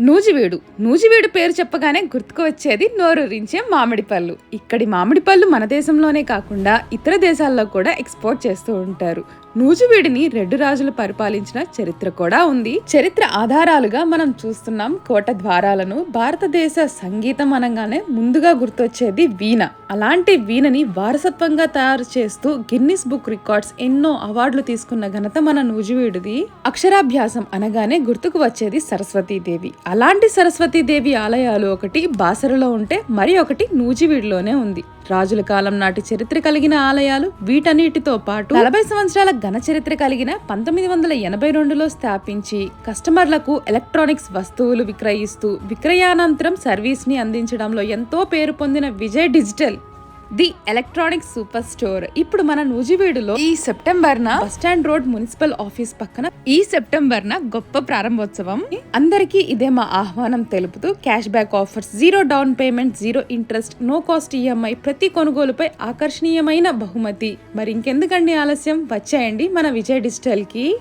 నూజివీడు. నూజివీడు పేరు చెప్పగానే గుర్తుకు వచ్చేది నోరూరించే మామిడి పళ్ళు. ఇక్కడి మామిడి పళ్ళు మన దేశంలోనే కాకుండా ఇతర దేశాల్లో కూడా ఎక్స్పోర్ట్ చేస్తూ ఉంటారు. నూజివీడిని రెడ్డు రాజులు పరిపాలించిన చరిత్ర కూడా ఉంది. చరిత్ర ఆధారాలుగా మనం చూస్తున్నాం కోట ద్వారాలను. భారతదేశ సంగీతం అనగానే ముందుగా గుర్తొచ్చేది వీణ. అలాంటి వీణని వారసత్వంగా తయారు చేస్తూ గిన్నిస్ బుక్ రికార్డ్స్ ఎన్నో అవార్డులు తీసుకున్న ఘనత మన నూజివీడుది. అక్షరాభ్యాసం అనగానే గుర్తుకు వచ్చేది సరస్వతీదేవి. అలాంటి సరస్వతీదేవి ఆలయాలు ఒకటి బాసరలో ఉంటే మరి ఒకటి నూజివీడులోనే ఉంది. రాజుల కాలం నాటి చరిత్ర కలిగిన ఆలయాలు వీటన్నిటితో పాటు నలభై సంవత్సరాల ఘన చరిత్ర కలిగిన పంతొమ్మిది వందల ఎనభై రెండులో స్థాపించి కస్టమర్లకు ఎలక్ట్రానిక్స్ వస్తువులు విక్రయిస్తూ విక్రయానంతరం సర్వీస్ని అందించడంలో ఎంతో పేరు పొందిన Vijay digital the electronic super store. ఇప్పుడు మన నూజివీడులో ఈ సెప్టెంబర్ న స్టాండ్ రోడ్ మున్సిపల్ ఆఫీస్ పక్కన ఈ సెప్టెంబర్ న గొప్ప ప్రారంభోత్సవం. అందరికీ ఇదే మా ఆహ్వానం తెలుపుతూ cash back offers zero down payment zero interest no cost EMI ప్రతి కొనుగోలుపై ఆకర్షణీయమైన బహుమతి. మరి ఇంకెందుకండి ఆలస్యం? వచ్చేయండి మన విజయ్ డిజిటల్కి